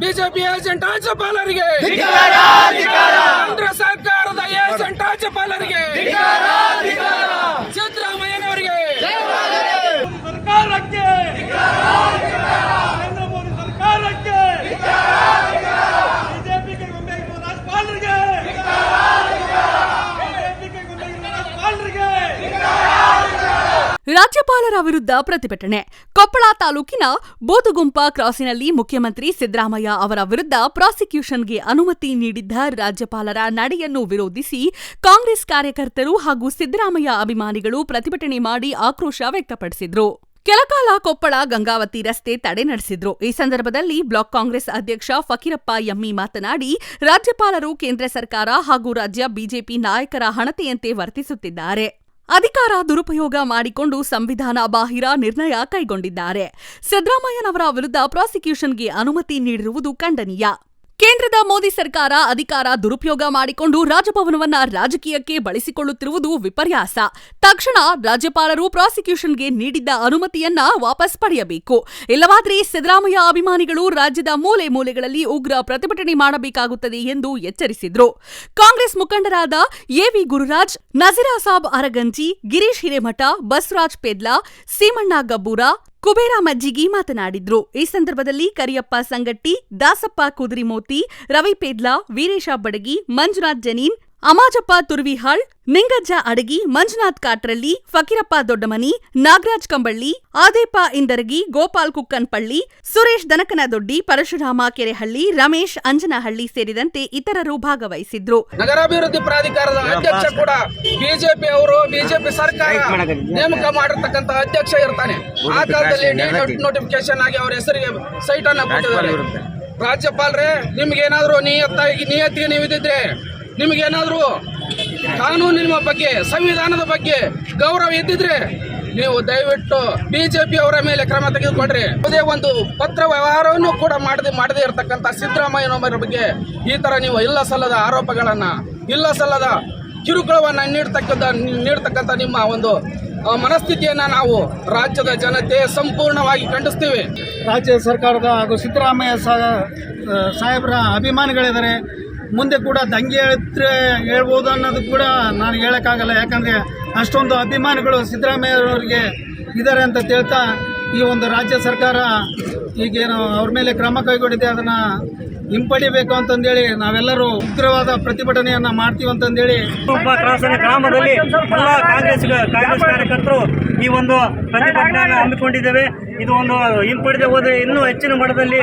BJP agent ರಾಜ್ಯಪಾಲರಿಗೆ ಕೇಂದ್ರ ಸರ್ಕಾರದ ಏಜೆಂಟ್ ರಾಜ್ಯಪಾಲರಿಗೆ ರಾಜ್ಯಪಾಲರ ವಿರುದ್ಧ ಪ್ರತಿಭಟನೆ. ಕೊಪ್ಪಳ ತಾಲೂಕಿನ ಬೋದುಗುಂಪ ಕ್ರಾಸಿನಲ್ಲಿ ಮುಖ್ಯಮಂತ್ರಿ ಸಿದ್ದರಾಮಯ್ಯ ಅವರ ವಿರುದ್ಧ ಪ್ರಾಸಿಕ್ಯೂಷನ್ಗೆ ಅನುಮತಿ ನೀಡಿದ್ದ ರಾಜ್ಯಪಾಲರ ನಡೆಯನ್ನು ವಿರೋಧಿಸಿ ಕಾಂಗ್ರೆಸ್ ಕಾರ್ಯಕರ್ತರು ಹಾಗೂ ಸಿದ್ದರಾಮಯ್ಯ ಅಭಿಮಾನಿಗಳು ಪ್ರತಿಭಟನೆ ಮಾಡಿ ಆಕ್ರೋಶ ವ್ಯಕ್ತಪಡಿಸಿದ್ರು. ಕೆಲಕಾಲ ಕೊಪ್ಪಳ ಗಂಗಾವತಿ ರಸ್ತೆ ತಡೆ ನಡೆಸಿದ್ರು. ಈ ಸಂದರ್ಭದಲ್ಲಿ ಬ್ಲಾಕ್ ಕಾಂಗ್ರೆಸ್ ಅಧ್ಯಕ್ಷ ಫಕೀರಪ್ಪ ಎಮ್ಮಿ ಮಾತನಾಡಿ, ರಾಜ್ಯಪಾಲರು ಕೇಂದ್ರ ಸರ್ಕಾರ ಹಾಗೂ ರಾಜ್ಯ ಬಿಜೆಪಿ ನಾಯಕರ ಹಣತೆಯಂತೆ ವರ್ತಿಸುತ್ತಿದ್ದಾರೆ. ಅಧಿಕಾರ ದುರುಪಯೋಗ ಮಾಡಿಕೊಂಡು ಸಂವಿಧಾನ ಬಾಹಿರ ನಿರ್ಣಯ ಕೈಗೊಂಡಿದ್ದಾರೆ. ಸಿದ್ದರಾಮಯ್ಯನವರ ವಿರುದ್ಧ ಪ್ರಾಸಿಕ್ಯೂಷನ್ಗೆ ಅನುಮತಿ ನೀಡಿರುವುದು ಖಂಡನೀಯ. ಕೇಂದ್ರದ ಮೋದಿ ಸರ್ಕಾರ ಅಧಿಕಾರ ದುರುಪಯೋಗ ಮಾಡಿಕೊಂಡು ರಾಜಭವನವನ್ನ ರಾಜಕೀಯಕ್ಕೆ ಬಳಸಿಕೊಳ್ಳುತ್ತಿರುವುದು ವಿಪರ್ಯಾಸ. ತಕ್ಷಣ ರಾಜ್ಯಪಾಲರು ಪ್ರಾಸಿಕ್ಯೂಷನ್ಗೆ ನೀಡಿದ್ದ ಅನುಮತಿಯನ್ನ ವಾಪಸ್ ಪಡೆಯಬೇಕು. ಇಲ್ಲವಾದರೆ ಸಿದ್ದರಾಮಯ್ಯ ಅಭಿಮಾನಿಗಳು ರಾಜ್ಯದ ಮೂಲೆ ಮೂಲೆಗಳಲ್ಲಿ ಉಗ್ರ ಪ್ರತಿಭಟನೆ ಮಾಡಬೇಕಾಗುತ್ತದೆ ಎಂದು ಎಚ್ಚರಿಸಿದ್ರು. ಕಾಂಗ್ರೆಸ್ ಮುಖಂಡರಾದ ಎವಿ ಗುರುರಾಜ್ ನಜೀರ್ ಸಾಬ್ ಅರಗಂಜಿ, ಗಿರೀಶ್ ಹಿರೇಮಠ, ಬಸವರಾಜ್ ಪೆದ್ಲಾ, ಸೀಮಣ್ಣ ಗಬ್ಬೂರ ಕುಬೇರ ಮಜ್ಜಿಗಿ ಮಾತನಾಡಿದ್ರು. ಈ ಸಂದರ್ಭದಲ್ಲಿ ಕರಿಯಪ್ಪ ಸಂಗಟ್ಟಿ, ದಾಸಪ್ಪ ಕುದುರಿಮೋತಿ ರವಿ ಪೇದ್ಲಾ, ವೀರೇಶ ಬಡಗಿ, ಮಂಜುನಾಥ್ ಜನೀನ್ ಅಮಾಜಪ್ಪ ತುರ್ವಿಹಾಳ್ ನಿಂಗಜ್ಜ ಅಡಗಿ ಮಂಜುನಾಥ್ ಕಾಟ್ರಳ್ಳಿ ಫಕೀರಪ್ಪ ದೊಡ್ಡಮನಿ ನಾಗರಾಜ್ ಕಂಬಳ್ಳಿ ಆದೇಪ ಇಂದರಗಿ ಗೋಪಾಲ್ ಕುಕ್ಕನ್ಪಳ್ಳಿ ಸುರೇಶ್ ದನಕನ ದೊಡ್ಡಿ ಪರಶುರಾಮ ಕೆರೆಹಳ್ಳಿ ರಮೇಶ್ ಅಂಜನಹಳ್ಳಿ ಸೇರಿದಂತೆ ಇತರರು ಭಾಗವಹಿಸಿದ್ರು. ನಗರಾಭಿವೃದ್ಧಿ ಪ್ರಾಧಿಕಾರದ ಅಧ್ಯಕ್ಷ ಕೂಡ ಬಿಜೆಪಿ ಅವರು ಬಿಜೆಪಿ ಸರ್ಕಾರ ನೇಮಕ ಮಾಡಿರ್ತಕ್ಕಂತಹ ಅಧ್ಯಕ್ಷ ಇರ್ತಾನೆ. ಆ ಕಾಲದಲ್ಲಿ ನೋಟಿಫಿಕೇಶನ್ ಆಗಿ ಅವರ ಹೆಸರಿಗೆ ಸೈಟ್ ಅನ್ನ ಕೊಟ್ಟಿದ್ದಾರೆ. ರಾಜ್ಯಪಾಲರೇ ನಿಮ್ಗೇನಾದ್ರೂ ನಿಯತ್ತಾಗಿ ನಿಯತ್ತಿಗೆ ನೀವು ಇದ್ದಿದ್ರೆ ನಿಮ್ಗೇನಾದ್ರೂ ಕಾನೂನಿನ ಬಗ್ಗೆ, ಸಂವಿಧಾನದ ಬಗ್ಗೆ ಗೌರವ ಇದ್ದಿದ್ರೆ ನೀವು ದಯವಿಟ್ಟು ಬಿಜೆಪಿ ಅವರ ಮೇಲೆ ಕ್ರಮ ತೆಗೆದುಕೊಂಡ್ರಿ ಯಾವುದೇ ಒಂದು ಪತ್ರ ವ್ಯವಹಾರವನ್ನು ಕೂಡ ಮಾಡದೆ, ಮಾಡದೇ ಇರತಕ್ಕಂಥ ಸಿದ್ದರಾಮಯ್ಯನವರ ಬಗ್ಗೆ ಈ ತರ ನೀವು ಇಲ್ಲ ಸಲ್ಲದ ಆರೋಪಗಳನ್ನು ಇಲ್ಲ ಸಲ್ಲದ ಕಿರುಕುಳವನ್ನು ನೀಡ್ತಕ್ಕಂಥ ನೀಡ್ತಕ್ಕಂಥ ನಿಮ್ಮ ಒಂದು ಮನಸ್ಥಿತಿಯನ್ನು ನಾವು ರಾಜ್ಯದ ಜನತೆ ಸಂಪೂರ್ಣವಾಗಿ ಖಂಡಿಸ್ತೀವಿ. ರಾಜ್ಯ ಸರ್ಕಾರದ ಹಾಗೂ ಸಿದ್ದರಾಮಯ್ಯ ಸಾಹೇಬರ ಅಭಿಮಾನಿಗಳಿದ್ದಾರೆ. ಮುಂದೆ ಕೂಡ ದಂಗೆ ಹೇಳಿದ್ರೆ ಹೇಳ್ಬೋದು ಅನ್ನೋದು ಕೂಡ ನಾನು ಹೇಳೋಕ್ಕಾಗಲ್ಲ. ಯಾಕಂದರೆ ಅಷ್ಟೊಂದು ಅಭಿಮಾನಿಗಳು ಸಿದ್ದರಾಮಯ್ಯರವರಿಗೆ ಇದ್ದಾರೆ ಅಂತ ತಿಳ್ತಾ ಈ ಒಂದು ರಾಜ್ಯ ಸರ್ಕಾರ ಈಗೇನು ಅವ್ರ ಮೇಲೆ ಕ್ರಮ ಕೈಗೊಂಡಿದೆ, ಅದನ್ನು ಹಿಂಪಡಿಬೇಕು ಅಂತಂದೇಳಿ ನಾವೆಲ್ಲರೂ ಉಗ್ರವಾದ ಪ್ರತಿಭಟನೆಯನ್ನ ಮಾಡ್ತೀವಿ ಅಂತಂದೇಳಿ. ಗ್ರಾಮದಲ್ಲಿ ಎಲ್ಲ ಕಾಂಗ್ರೆಸ್ ಕಾಂಗ್ರೆಸ್ ಕಾರ್ಯಕರ್ತರು ಈ ಒಂದು ಪ್ರತಿಭಟನೆಯನ್ನು ಹಮ್ಮಿಕೊಂಡಿದ್ದೇವೆ. ಇದು ಒಂದು ಹಿಂಪಡೆದೇ ಹೋದರೆ ಇನ್ನೂ ಹೆಚ್ಚಿನ ಮಟ್ಟದಲ್ಲಿ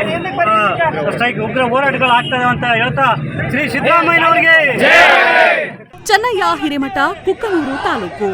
ಸ್ಟ್ರೈಕ್ ಉಗ್ರ ಹೋರಾಟಗಳು ಆಗ್ತದೆ ಅಂತ ಹೇಳ್ತಾ ಶ್ರೀ ಸಿದ್ದರಾಮಯ್ಯನವರಿಗೆ ಚೆನ್ನಯ್ಯ ಹಿರೇಮಠ ಕುಕ್ಕನೂರು ತಾಲೂಕು.